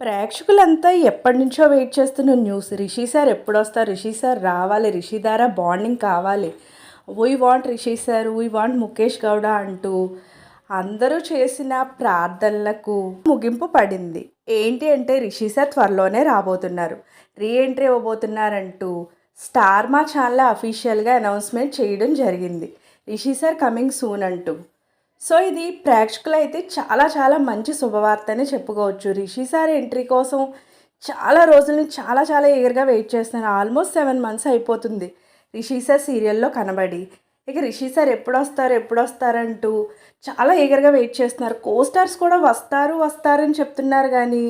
ప్రేక్షకులంతా ఎప్పటి నుంచో వెయిట్ చేస్తున్న న్యూస్. రిషి సార్ ఎప్పుడు వస్తారు రిషి సార్ రావాలి. రిషి ద్వారా బాండింగ్ కావాలి. We want Rishi sir we want Mukesh Gowda అంటూ అందరూ చేసిన ప్రార్థనలకు ముగింపు పడింది. ఏంటి అంటే రిషి సార్ త్వరలోనే రాబోతున్నారు. రీ ఎంట్రీ ఇవ్వబోతున్నారంటూ స్టార్ మా ఛానల్ అఫీషియల్గా అనౌన్స్మెంట్ చేయడం జరిగింది. రిషి సార్ కమింగ్ సూన్ అంటూ. సో ఇది ప్రేక్షకులు అయితే చాలా చాలా మంచి శుభవార్త అని చెప్పుకోవచ్చు. రిషి సార్ ఎంట్రీ కోసం చాలా రోజుల నుంచి చాలా చాలా ఎగర్గా వెయిట్ చేస్తున్నాను ఆల్మోస్ట్ సెవెన్ మంత్స్ అయిపోతుంది రిషి సార్ సీరియల్లో కనబడి. ఇక రిషి సార్ ఎప్పుడు వస్తారు ఎప్పుడు వస్తారంటూ చాలా ఎగర్గా వెయిట్ చేస్తున్నారు. కోస్టార్స్ కూడా వస్తారు వస్తారని చెప్తున్నారు కానీ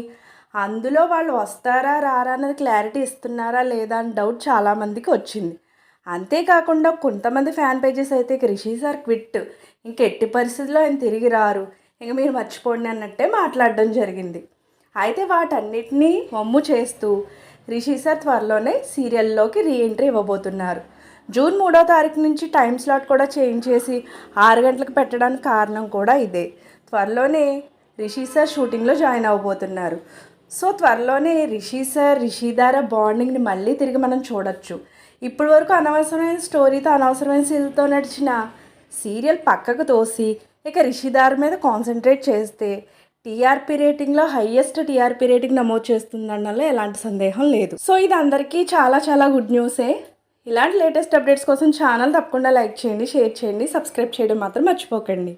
అందులో వాళ్ళు వస్తారా రారా అన్నది క్లారిటీ ఇస్తున్నారా లేదా అని డౌట్ చాలామందికి వచ్చింది. అంతేకాకుండా కొంతమంది ఫ్యాన్ పేజెస్ అయితే ఇక రిషి సార్ క్విట్. ఇంక ఎట్టి పరిస్థితుల్లో ఆయన తిరిగి రారు. ఇంక మీరు మర్చిపోండి అన్నట్టే మాట్లాడడం జరిగింది. అయితే వాటన్నిటినీ వమ్ము చేస్తూ రిషి సార్ త్వరలోనే సీరియల్లోకి రీఎంట్రీ ఇవ్వబోతున్నారు. జూన్ మూడో తారీఖు నుంచి టైం స్లాట్ కూడా చేంజ్ చేసి ఆరు గంటలకు పెట్టడానికి కారణం కూడా ఇదే. త్వరలోనే రిషి సార్ షూటింగ్లో జాయిన్ అవ్వబోతున్నారు. సో త్వరలోనే రిషి సార్ రిషిదార బాండింగ్ని మళ్ళీ తిరిగి మనం చూడొచ్చు. ఇప్పటి వరకు అనవసరమైన స్టోరీతో అనవసరమైన సీన్లతో నడిచిన సీరియల్ పక్కకు తోసి ఇక రిషిదార్ మీద కాన్సన్ట్రేట్ చేస్తే టీఆర్పీ రేటింగ్లో హయ్యెస్ట్ టీఆర్పీ రేటింగ్ నమోదు చేస్తుందన్నలో ఎలాంటి సందేహం లేదు. సో ఇది అందరికీ చాలా చాలా గుడ్ న్యూసే ఇలాంటి లేటెస్ట్ అప్డేట్స్ కోసం ఛానల్ తప్పకుండా లైక్ చేయండి షేర్ చేయండి సబ్స్క్రైబ్ చేయడం మాత్రం మర్చిపోకండి.